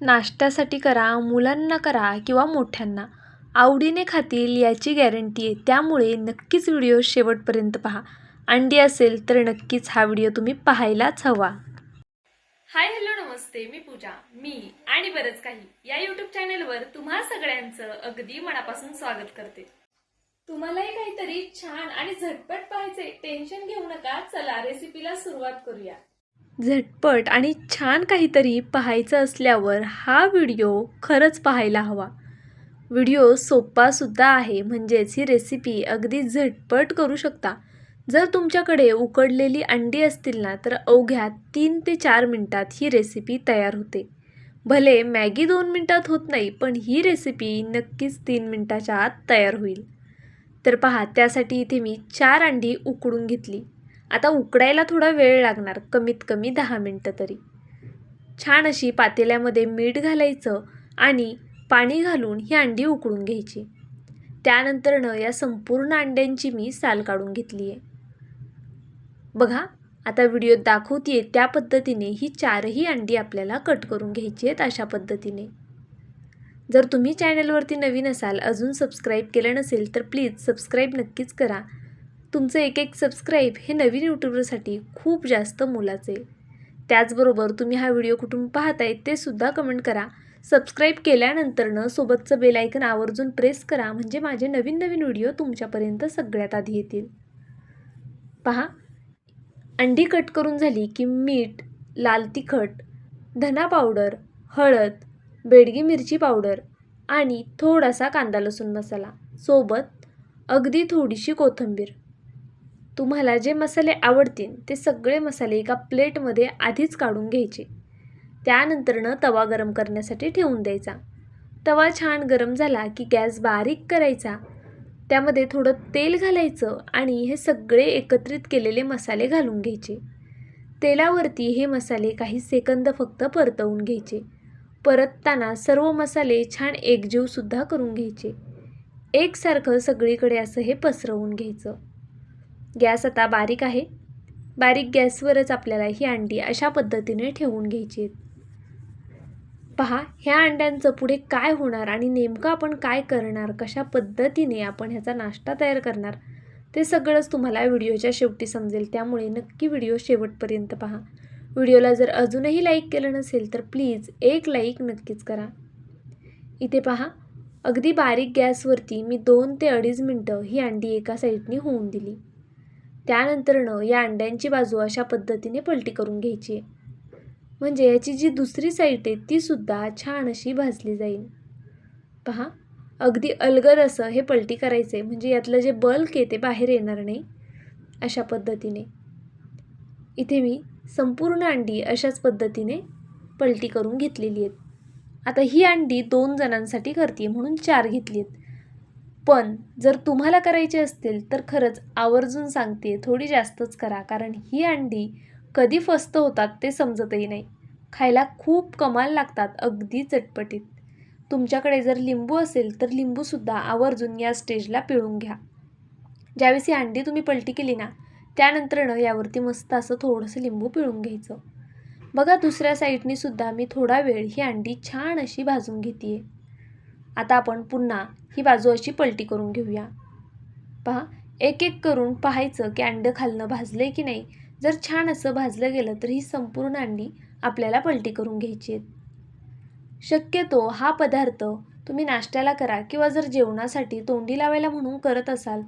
नाश्त्यासाठी करा मुलांना करा किंवा मोठ्यांना. आवडीने खातील याची गॅरंटी आहे. त्यामुळे नक्कीच व्हिडिओ शेवटपर्यंत पहा. अंडी असेल तर नक्कीच हा व्हिडिओ तुम्ही पाहायलाच हवा. हाय हॅलो नमस्ते. मी पूजा. मी आणि बरंच काही या युट्यूब चॅनेलवर तुम्हा सगळ्यांचं अगदी मनापासून स्वागत करते. तुम्हालाही काहीतरी छान आणि झटपट पाहायचे टेन्शन घेऊ नका. चला रेसिपीला सुरुवात करूया. झटपट आणि छान काहीतरी पाहायचं असल्यावर हा व्हिडिओ खरंच पाहायला हवा. व्हिडिओ सोपासुद्धा आहे म्हणजेच ही रेसिपी अगदी झटपट करू शकता. जर तुमच्याकडे उकडलेली अंडी असतील ना तर अवघ्या तीन ते चार मिनटात ही रेसिपी तयार होते. भले मॅगी दोन मिनटात होत नाही पण ही रेसिपी नक्कीच तीन मिनटाच्या आत तयार होईल. तर पहा त्यासाठी इथे मी चार अंडी उकडून घेतली. आता उकडायला थोडा वेळ लागणार कमीत कमी दहा मिनटं तरी. छान अशी पातेल्यामध्ये मीठ घालायचं आणि पाणी घालून ही अंडी उकळून घ्यायची. त्यानंतरनं या संपूर्ण अंड्यांची मी साल काढून घेतली आहे बघा आता व्हिडिओत दाखवते त्या पद्धतीने ही चारही अंडी आपल्याला कट करून घ्यायची आहेत अशा पद्धतीने. जर तुम्ही चॅनलवरती नवीन असाल अजून सबस्क्राईब केलं नसेल तर प्लीज सबस्क्राईब नक्कीच करा. तुमचं एक एक सबस्क्राईब हे नवीन यूट्यूबरसाठी खूप जास्त मोलाचे. त्याचबरोबर तुम्ही हा व्हिडिओ कुठून पाहताय ते सुद्धा कमेंट करा. सबस्क्राईब केल्यानंतरनं सोबतचं बेलायकन आवर्जून प्रेस करा म्हणजे माझे नवीन नवीन व्हिडिओ तुमच्यापर्यंत सगळ्यात आधी येतील. पहा अंडी कट करून झाली की मीठ लाल तिखट धना पावडर हळद बेडगी मिरची पावडर आणि थोडासा कांदा लसूण मसाला. सोबत अगदी थोडीशी कोथिंबीर. तुम्हाला जे मसाले आवडतील ते सगळे मसाले एका प्लेटमध्ये आधीच काढून घ्यायचे. त्यानंतरनं तवा गरम करण्यासाठी ठेवून द्यायचा. तवा छान गरम झाला की गॅस बारीक करायचा. त्यामध्ये थोडं तेल घालायचं आणि हे सगळे एकत्रित केलेले मसाले घालून घ्यायचे. तेलावरती हे मसाले काही सेकंद फक्त परतवून घ्यायचे. परतताना सर्व मसाले छान एकजीवसुद्धा करून घ्यायचे. एकसारखं सगळीकडे असं हे पसरवून घ्यायचं. गॅस आता बारीक आहे. बारीक गॅसवरच आपल्याला ही अंडी अशा पद्धतीने ठेवून घ्यायची आहेत. पहा ह्या अंड्यांचं पुढे काय होणार आणि नेमकं आपण काय करणार कशा पद्धतीने आपण ह्याचा नाश्ता तयार करणार ते सगळंच तुम्हाला व्हिडिओच्या शेवटी समजेल. त्यामुळे नक्की व्हिडिओ शेवटपर्यंत पहा. व्हिडिओला जर अजूनही लाईक केलं नसेल तर प्लीज एक लाईक नक्कीच करा. इथे पहा अगदी बारीक गॅसवरती मी दोन ते अडीच मिनटं ही अंडी एका साईडनी होऊन दिली. त्यानंतरनं या अंड्यांची बाजू अशा पद्धतीने पलटी करून घ्यायची. आहे म्हणजे याची जी दुसरी साईड आहे तीसुद्धा छान अशी भाजली जाईल. पहा अगदी अलगद असं हे पलटी करायचं आहे म्हणजे यातलं जे बल्क आहे ते बाहेर येणार नाही अशा पद्धतीने. इथे मी संपूर्ण अंडी अशाच पद्धतीने पलटी करून घेतलेली आहेत. आता ही अंडी दोन जणांसाठी करते म्हणून चार घेतली आहेत पण जर तुम्हाला करायचे असतील तर खरंच आवर्जून सांगते थोडी जास्तच करा. कारण ही अंडी कधी फस्त होतात ते समजतही नाही. खायला खूप कमाल लागतात अगदी चटपटीत. तुमच्याकडे जर लिंबू असेल तर लिंबूसुद्धा आवर्जून या स्टेजला पिळून घ्या. ज्यावेळेस ही अंडी तुम्ही पलटी केली ना त्यानंतरनं यावरती मस्त असं थोडंसं लिंबू पिळून घ्यायचं. बघा दुसऱ्या साईडनीसुद्धा मी थोडा वेळ ही अंडी छान अशी भाजून घेते आता आपण पुन्हा ही बाजू अशी पलटी करून घेऊया. पहा एक एक करून पाहायचं की अंडं खालनं भाजलं की नाही. जर छान असं भाजलं गेलं तर ही संपूर्ण अंडी आपल्याला पलटी करून घ्यायची आहेत. शक्यतो हा पदार्थ तुम्ही नाश्त्याला करा किंवा जर जेवणासाठी तोंडी लावायला म्हणून करत असाल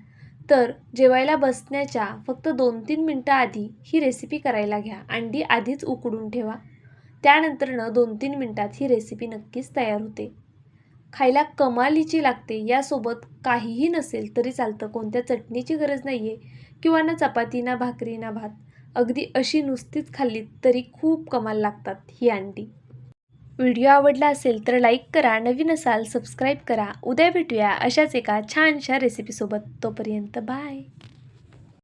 तर जेवायला बसण्याच्या फक्त दोन तीन मिनटं आधी ही रेसिपी करायला घ्या. अंडी आधीच उकडून ठेवा. त्यानंतरनं दोन तीन मिनटात ही रेसिपी नक्कीच तयार होते. खायला कमालीची लागते यासोबत काहीही नसेल तरी चालतं. कोणत्या चटणीची गरज नाही आहे किंवा ना चपाती ना भाकरी ना भात. अगदी अशी नुसतीच खाल्लीत तरी खूप कमाल लागतात ही अंडी. व्हिडिओ आवडला असेल तर लाईक करा नवीन असाल सबस्क्राईब करा. उद्या भेटूया अशाच एका छानशा रेसिपीसोबत तोपर्यंत बाय.